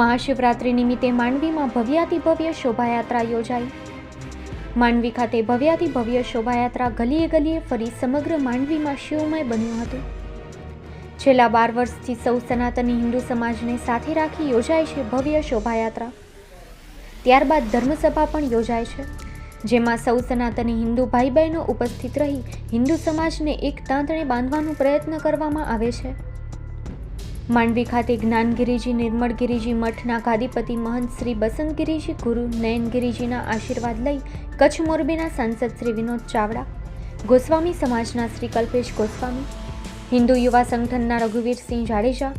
મહાશિવરાત્રિ નિમિત્તે માંડવીમાં ભવ્યાતિ ભવ્ય શોભાયાત્રા યોજાઈ. માંડવી ખાતે ભવ્યાતિ ભવ્ય શોભાયાત્રા ગલીએ ગલીએ ફરી સમગ્ર માંડવીમાં શિવમય બન્યું હતું. છેલ્લા બાર વર્ષથી સૌ સનાતની હિન્દુ સમાજને સાથે રાખી યોજાય છે ભવ્ય શોભાયાત્રા. ત્યારબાદ ધર્મસભા પણ યોજાય છે, જેમાં સૌ સનાતની હિન્દુ ભાઈ બહેનો ઉપસ્થિત રહી હિન્દુ સમાજને એક તાંતણે બાંધવાનો પ્રયત્ન કરવામાં આવે છે. માંડવી ખાતે જ્ઞાનગીરીજી નિર્મળગીરીજી મઠના ગાદીપતિ મહંત શ્રી બસંતગીરીજી ગુરુ નયનગીરીજીના આશીર્વાદ લઈ કચ્છ મોરબીના સાંસદ શ્રી વિનોદ ચાવડા ગોસ્વામી સમાજના શ્રી કલ્પેશ ગોસ્વામી હિન્દુ યુવા સંગઠનના રઘુવીરસિંહ જાડેજા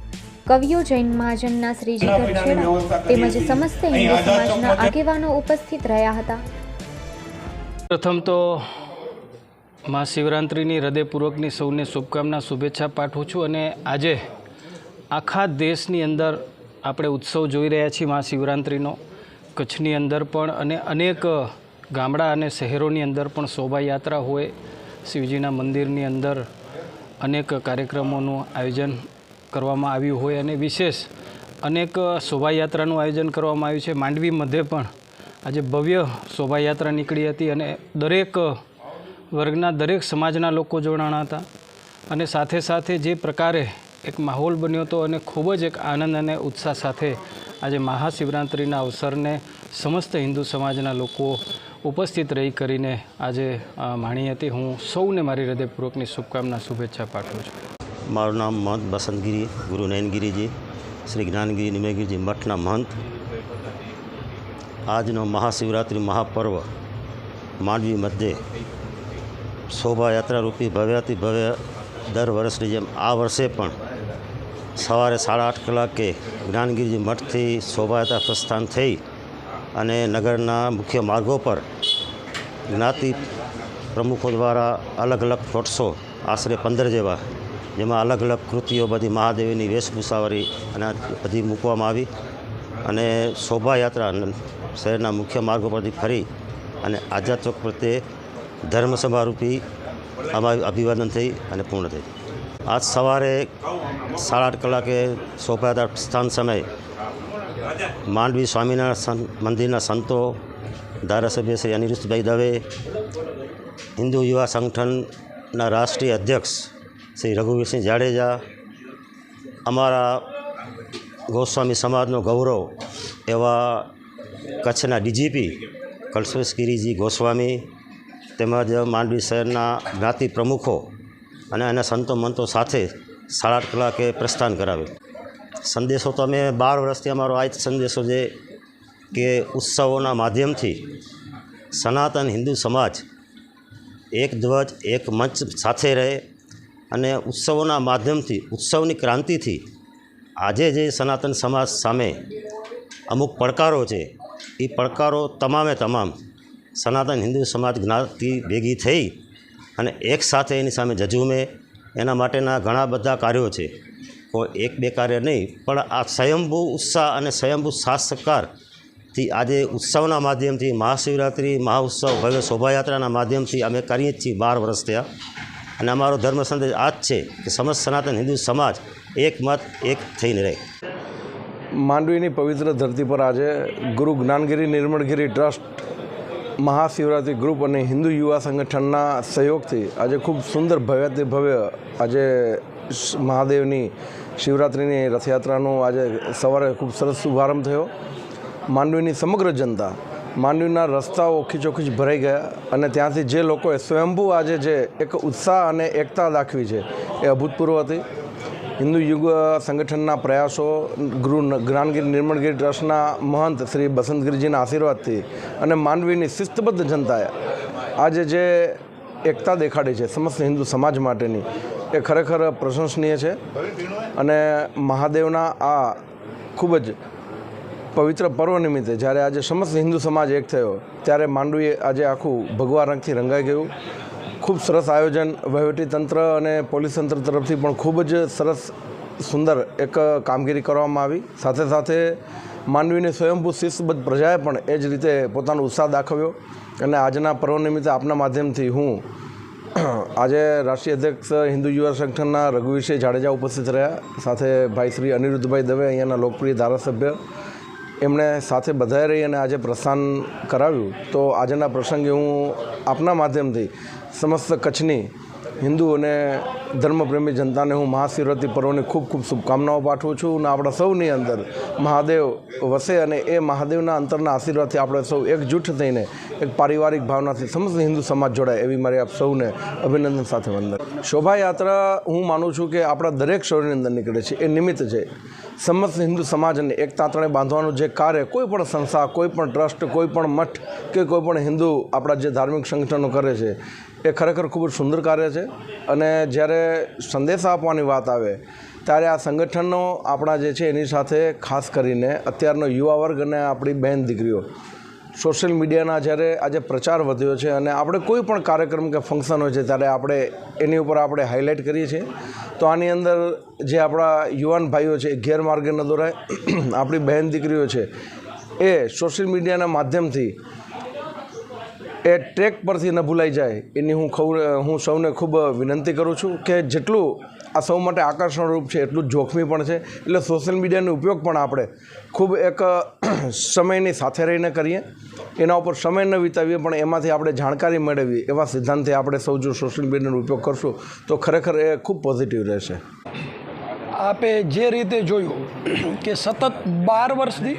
કવિઓ જૈન મહાજનના શ્રી જીગર છેડા તેમજ સમસ્ત હિન્દુ સમાજના આગેવાનો ઉપસ્થિત રહ્યા હતા. પ્રથમ તો મહાશિવરાત્રિની હૃદયપૂર્વકની સૌને શુભકામના શુભેચ્છા પાઠવું છું અને આજે આખા દેશની અંદર આપણે ઉત્સવ જોઈ રહ્યા છીએ મહાશિવરાત્રિનો કચ્છની અંદર પણ અને અનેક ગામડા અને શહેરોની અંદર પણ શોભાયાત્રા હોય. શિવજીના મંદિરની અંદર અનેક કાર્યક્રમોનું આયોજન કરવામાં આવ્યું હોય અને વિશેષ અનેક શોભાયાત્રાનું આયોજન કરવામાં આવ્યું છે. માંડવી મધ્યે પણ આજે ભવ્ય શોભાયાત્રા નીકળી હતી અને દરેક વર્ગના દરેક સમાજના લોકો જોડાણા હતા. અને સાથે સાથે જે પ્રકારે એક માહોલ બન્યો હતો અને ખૂબ જ એક આનંદ અને ઉત્સાહ સાથે આજે મહાશિવરાત્રિના અવસરને સમસ્ત હિન્દુ સમાજના લોકો ઉપસ્થિત રહી કરીને આજે માણી હતી. હું સૌને મારી હૃદયપૂર્વકની શુભકામના, શુભેચ્છા પાઠવું છું. મારું નામ મહંત બસંતગીરી, ગુરુ નયનગીરીજી, શ્રી જ્ઞાનગીરી નિમેગીરીજી મઠના મહંત. આજનો મહાશિવરાત્રિ મહાપર્વ માંડવી મધ્યે શોભાયાત્રા રૂપી ભવ્યાતિ ભવ્ય દર વર્ષની જેમ આ વર્ષે પણ સવારે સાડા આઠ કલાકે જ્ઞાનગીરી મઠથી શોભાયાત્રા પ્રસ્થાન થઈ અને નગરના મુખ્ય માર્ગો પર જ્ઞાતિ પ્રમુખો દ્વારા અલગ અલગ ફ્લોટ્સો આશરે પંદર જેવા, જેમાં અલગ અલગ કૃતિઓ બધી મહાદેવીની વેશભૂષાવાળી અને બધી મૂકવામાં આવી અને શોભાયાત્રા શહેરના મુખ્ય માર્ગો પરથી ફરી અને આઝાદ ચોક પ્રત્યે ધર્મસભા રૂપી અમારું અભિવાદન થઈ અને પૂર્ણ થઈ. આજ સવારે સાડા આઠ કલાકે શોભાયાત્રા સ્થાન સમયે માંડવી સ્વામિનારાયણ મંદિરના સંતો, ધારાસભ્ય શ્રી અનિરુદ્ધભાઈ દવે, હિન્દુ યુવા સંગઠનના રાષ્ટ્રીય અધ્યક્ષ શ્રી રઘુવીરસિંહ જાડેજા, અમારા ગોસ્વામી સમાજનો ગૌરવ એવા કચ્છના ડીજીપી કલ્પેશગીરીજી ગોસ્વામી તેમજ માંડવી શહેરના જ્ઞાતિ પ્રમુખો અને એના સંતો મંતો સાથે સાડા આઠ કલાકે પ્રસ્થાન કરાવ્યું સંદેશો તો અમે બાર વર્ષથી અમારો આ જ સંદેશો છે કે ઉત્સવોના માધ્યમથી સનાતન હિન્દુ સમાજ એક ધ્વજ, એક મંચ સાથે રહે અને ઉત્સવોના માધ્યમથી, ઉત્સવની ક્રાંતિથી આજે જે સનાતન સમાજ સામે અમુક પડકારો છે, એ પડકારો તમામે તમામ સનાતન હિન્દુ સમાજ જ્ઞાતિ ભેગી થઈ અને એક સાથે એની સામે જજુમે, એના માટેના ઘણા બધા કાર્યો છે. કોઈ એક બે કાર્ય નહીં, પણ આ સ્વયંભૂ ઉત્સાહ અને સ્વયંભૂ સાહસકારથી આજે ઉત્સવના માધ્યમથી મહાશિવરાત્રિ, મહાઉત્સવ, ભવ્ય શોભાયાત્રાના માધ્યમથી અમે કરીએ જ છીએ બાર વર્ષ થયા. અને અમારો ધર્મ સંદેશ આ જ છે કે સમસ્ત સનાતન હિન્દુ સમાજ એક મત, એક થઈને રહે. માંડવીની પવિત્ર ધરતી પર આજે ગુરુ જ્ઞાનગીરી નિર્મળગીરી ટ્રસ્ટ મહાશિવરાત્રિ ગ્રુપ અને હિન્દુ યુવા સંગઠનના સહયોગથી આજે ખૂબ સુંદર ભવ્યાતિ ભવ્ય આજે મહાદેવની શિવરાત્રિની રથયાત્રાનો આજે સવારે ખૂબ સરસ શુભારંભ થયો. માંડવીની સમગ્ર જનતા માંડવીના રસ્તાઓ ખીચોખીચ ભરાઈ ગયા અને ત્યાંથી જે લોકોએ સ્વયંભૂ આજે જે એક ઉત્સાહ અને એકતા દાખવી છે એ અભૂતપૂર્વ હતી. હિન્દુ યુગ સંગઠનના પ્રયાસો ગુરુ જ્ઞાનગીરી નિર્મળગીરી ટ્રસ્ટના મહંત શ્રી બસંતગીરીજીના આશીર્વાદથી અને માંડવીની શિસ્તબદ્ધ જનતાએ આજે જે એકતા દેખાડી છે સમસ્ત હિન્દુ સમાજ માટેની, એ ખરેખર પ્રશંસનીય છે. અને મહાદેવના આ ખૂબ જ પવિત્ર પર્વ નિમિત્તે જ્યારે આજે સમસ્ત હિન્દુ સમાજ એક થયો, ત્યારે માંડવી આજે આખું ભગવા રંગથી રંગાઈ ગયું. ખૂબ સરસ આયોજન વહીવટીતંત્ર અને પોલીસ તંત્ર તરફથી પણ ખૂબ જ સરસ, સુંદર એક કામગીરી કરવામાં આવી. સાથે સાથે માનવીની સ્વયંભૂ શિસ્તબદ્ધ પ્રજાએ પણ એ જ રીતે પોતાનો ઉત્સાહ દાખવ્યો અને આજના પર્વ નિમિત્તે આપના માધ્યમથી હું આજે રાષ્ટ્રીય અધ્યક્ષ હિન્દુ યુવા સંગઠનના રઘુવીરસિંહ જાડેજા ઉપસ્થિત રહ્યા. સાથે ભાઈ શ્રી અનિરુદ્ધભાઈ દવે અહીંયાના લોકપ્રિય ધારાસભ્ય. એમણે સાથે બધાએ રહી અને આજે પ્રસ્થાન કરાવ્યું. તો આજના પ્રસંગે હું આપના માધ્યમથી સમસ્ત કચ્છની હિન્દુ અને ધર્મપ્રેમી જનતાને હું મહાશિવરાત્રિ પર્વની ખૂબ ખૂબ શુભકામનાઓ પાઠવું છું અને આપણા સૌની અંદર મહાદેવ વસે અને એ મહાદેવના અંતરના આશીર્વાદથી આપણે સૌ એકજૂઠ થઈને એક પારિવારિક ભાવનાથી સમસ્ત હિન્દુ સમાજ જોડાય એવી મારી આપ સૌને અભિનંદન સાથે વંદન. શોભાયાત્રા હું માનું છું કે આપણા દરેક શૌરની અંદર નીકળે છે. એ નિમિત્ત છે. સમસ્ત હિન્દુ સમાજને એક તાંતણે બાંધવાનું જે કાર્ય, કોઈ પણ સંસ્થા, કોઈ પણ ટ્રસ્ટ, કોઈ પણ મઠ કે કોઈ પણ હિન્દુ આપણા જે ધાર્મિક સંગઠનો કરે છે, એ ખરેખર ખૂબ જ સુંદર કાર્ય છે. અને જ્યારે સંદેશ આપવાની વાત આવે, ત્યારે આ સંગઠનો આપણા જે છે એની સાથે ખાસ કરીને અત્યારનો યુવા વર્ગ અને આપણી બહેન દીકરીઓ સોશિયલ મીડિયાના જ્યારે આજે પ્રચાર વધ્યો છે અને આપણે કોઈ પણ કાર્યક્રમ કે ફંક્શન હોય છે ત્યારે આપણે એની ઉપર આપણે હાઇલાઇટ કરીએ છીએ. તો આની અંદર જે આપણા યુવાન ભાઈઓ છે એ ગેરમાર્ગે ન દોરાય. આપણી બહેન દીકરીઓ છે એ સોશિયલ મીડિયાના માધ્યમથી એ ટ્રેક પરથી ન ભૂલાઈ જાય એની હું ખબર, હું સૌને ખૂબ વિનંતી કરું છું કે જેટલું આ સૌ માટે આકર્ષણ રૂપ છે, એટલું જ જોખમી પણ છે. એટલે સોશિયલ મીડિયાનો ઉપયોગ પણ આપણે ખૂબ એક સમયની સાથે રહીને કરીએ. એના ઉપર સમય ન વિતાવીએ, પણ એમાંથી આપણે જાણકારી મેળવીએ. એવા સિદ્ધાંતે આપણે સૌ જો સોશિયલ મીડિયાનો ઉપયોગ કરશું, તો ખરેખર એ ખૂબ પોઝિટિવ રહેશે. આપે જે રીતે જોયું કે સતત બાર વર્ષથી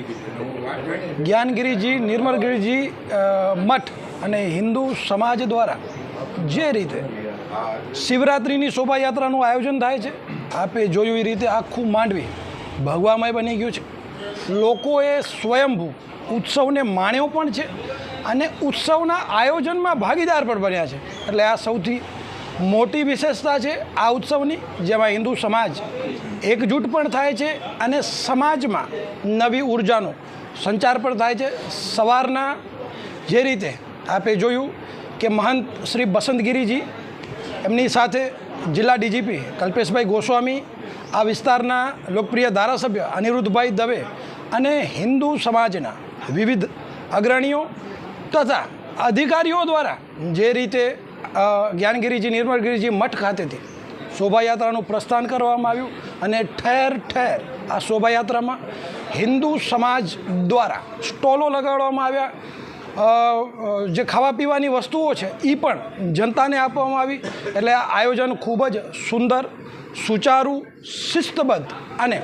જ્ઞાનગીરીજી, નિર્મલગીરીજી મઠ અને હિન્દુ સમાજ દ્વારા જે રીતે શિવરાત્રિની શોભાયાત્રાનું આયોજન થાય છે. આપે જોયું એ રીતે આખું માંડવી ભગવામય બની ગયું છે. લોકોએ સ્વયંભૂ ઉત્સવને માણ્યો પણ છે અને ઉત્સવના આયોજનમાં ભાગીદાર પણ બન્યા છે. એટલે આ સૌથી મોટી વિશેષતા છે આ ઉત્સવની, જેમાં હિન્દુ સમાજ એકજૂટ પણ થાય છે અને સમાજમાં નવી ઉર્જાનો સંચાર પણ થાય છે. સવારના જે રીતે આપે જોયું કે મહંત શ્રી બસંતગીરીજી એમની સાથે જિલ્લા ડીજીપી કલ્પેશભાઈ ગોસ્વામી, આ વિસ્તારના લોકપ્રિય ધારાસભ્ય અનિરુદ્ધભાઈ દવે અને હિન્દુ સમાજના વિવિધ અગ્રણીઓ તથા અધિકારીઓ દ્વારા જે રીતે જ્ઞાનગીરીજી નિર્મળગીરીજી મઠ ખાતેથી શોભાયાત્રાનું પ્રસ્થાન કરવામાં આવ્યું અને ઠેર ઠેર આ શોભાયાત્રામાં હિન્દુ સમાજ દ્વારા સ્ટોલો લગાડવામાં આવ્યા. જે ખાવા પીવાની વસ્તુઓ છે એ પણ જનતાને આપવામાં આવી. એટલે આ આયોજન ખૂબ જ સુંદર, સુચારું, શિસ્તબદ્ધ અને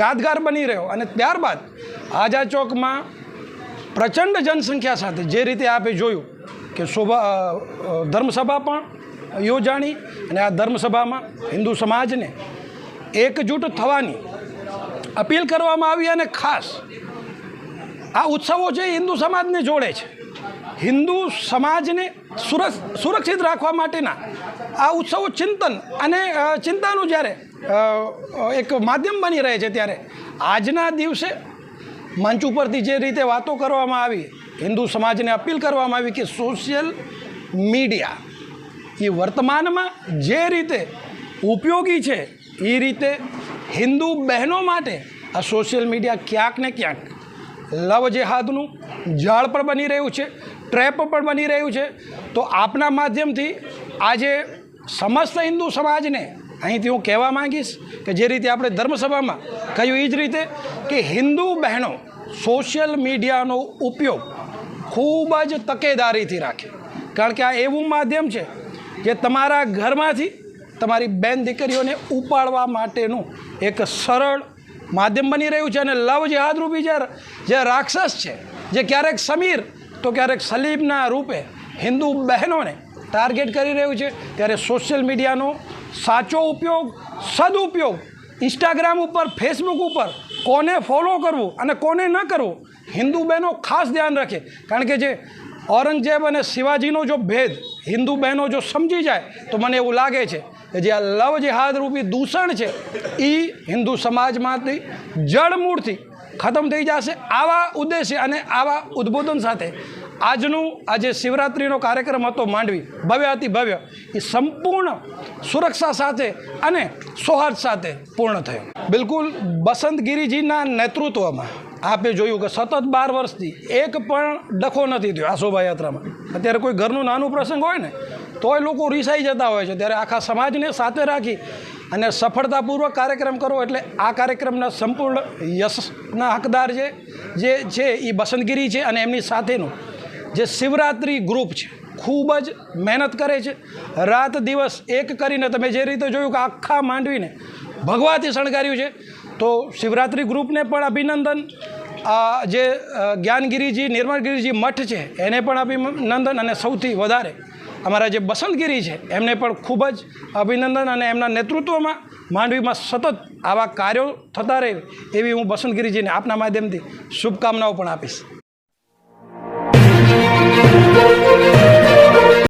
યાદગાર બની રહ્યો. અને ત્યારબાદ આઝાદ ચોકમાં પ્રચંડ જનસંખ્યા સાથે જે રીતે આપે જોયું કે શોભા ધર્મસભા પણ યોજાણી અને આ ધર્મસભામાં હિન્દુ સમાજને એકજૂટ થવાની અપીલ કરવામાં આવી અને ખાસ આ ઉત્સવો છે હિન્દુ સમાજને જોડે છે. હિન્દુ સમાજને સુરક્ષ, સુરક્ષિત રાખવા માટેના આ ઉત્સવો ચિંતન અને ચિંતાનું જ્યારે એક માધ્યમ બની રહે છે ત્યારે આજના દિવસે મંચ ઉપરથી જે રીતે વાતો કરવામાં આવી, હિન્દુ સમાજને અપીલ કરવામાં આવી કે સોશિયલ મીડિયા એ વર્તમાનમાં જે રીતે ઉપયોગી છે, એ રીતે હિન્દુ બહેનો માટે આ સોશિયલ મીડિયા ક્યાંક ને ક્યાંક લવ જેહાદનું જાળ પણ બની રહ્યું છે, ટ્રેપ પણ બની રહ્યું છે. તો આપના માધ્યમથી આજે સમસ્ત હિન્દુ સમાજને અહીંથી હું કહેવા માંગીશ કે જે રીતે આપણે ધર્મસભામાં કહ્યું એ જ રીતે કે હિન્દુ બહેનો સોશિયલ મીડિયાનો ઉપયોગ ખૂબ જ તકેદારીથી રાખે. કારણ કે આ એવું માધ્યમ છે જે તમારા ઘરમાંથી તમારી બેન દીકરીઓને ઉપાડવા માટેનું એક સરળ માધ્યમ બની રહ્યું છે અને લવ જેહાદરૂપી જે જે રાક્ષસ છે, જે ક્યારેક સમીર, તો ક્યારેક સલીમના રૂપે હિન્દુ બહેનોને ટાર્ગેટ કરી રહ્યું છે. ત્યારે સોશિયલ મીડિયાનો સાચો ઉપયોગ સદુપયોગ ઇન્સ્ટાગ્રામ ઉપર ફેસબુક ઉપર કોને ફોલો કરવું અને કોને ન કરવું, હિન્દુ બહેનો ખાસ ધ્યાન રાખે. કારણ કે જે ઔરંગઝેબ અને શિવાજીનો જો ભેદ હિન્દુ બહેનો જો સમજી જાય, તો મને એવું લાગે છે કે જે આ લવ જેહાદ રૂપી દૂષણ છે એ હિન્દુ સમાજમાંથી જળમૂળથી ખતમ થઈ જશે. આવા ઉદ્દેશ્ય અને આવા ઉદ્બોધન સાથે આજનું આજે શિવરાત્રિનો કાર્યક્રમ હતો માંડવી, ભવ્ય અતિ ભવ્ય એ સંપૂર્ણ સુરક્ષા સાથે અને સૌહાર્દ સાથે પૂર્ણ થયો. બિલકુલ બસંતગીરીજીના નેતૃત્વમાં આપે જોયું કે સતત બાર વર્ષથી એક પણ ડખો નથી થયો આ શોભાયાત્રામાં અત્યારે કોઈ ઘરનું નાનું પ્રસંગ હોય ને તોય લોકો રિસાઈ જતા હોય છે. ત્યારે આખા સમાજને સાથે રાખી અને સફળતાપૂર્વક કાર્યક્રમ કરવો એટલે આ કાર્યક્રમના સંપૂર્ણ યશના હકદાર છે, જે છે એ બસંતગીરી છે અને એમની સાથેનું જે શિવરાત્રિ ગ્રુપ છે, ખૂબ જ મહેનત કરે છે. રાત દિવસ એક કરીને તમે જે રીતે જોયું કે આખા માંડવીને ભગવાથી શણગાર્યું છે, તો શિવરાત્રિ ગ્રુપને પણ અભિનંદન. આ જે જ્ઞાનગીરીજી નિર્મળગીરીજી મઠ છે, એને પણ અભિનંદન અને સૌથી વધારે અમારા જે બસંતગીરી છે, એમને પણ ખૂબ જ અભિનંદન અને એમના નેતૃત્વમાં માંડવીમાં સતત આવા કાર્યો થતા રહે એવી હું બસંતગીરીજીને આપના માધ્યમથી શુભકામનાઓ પણ આપીશ.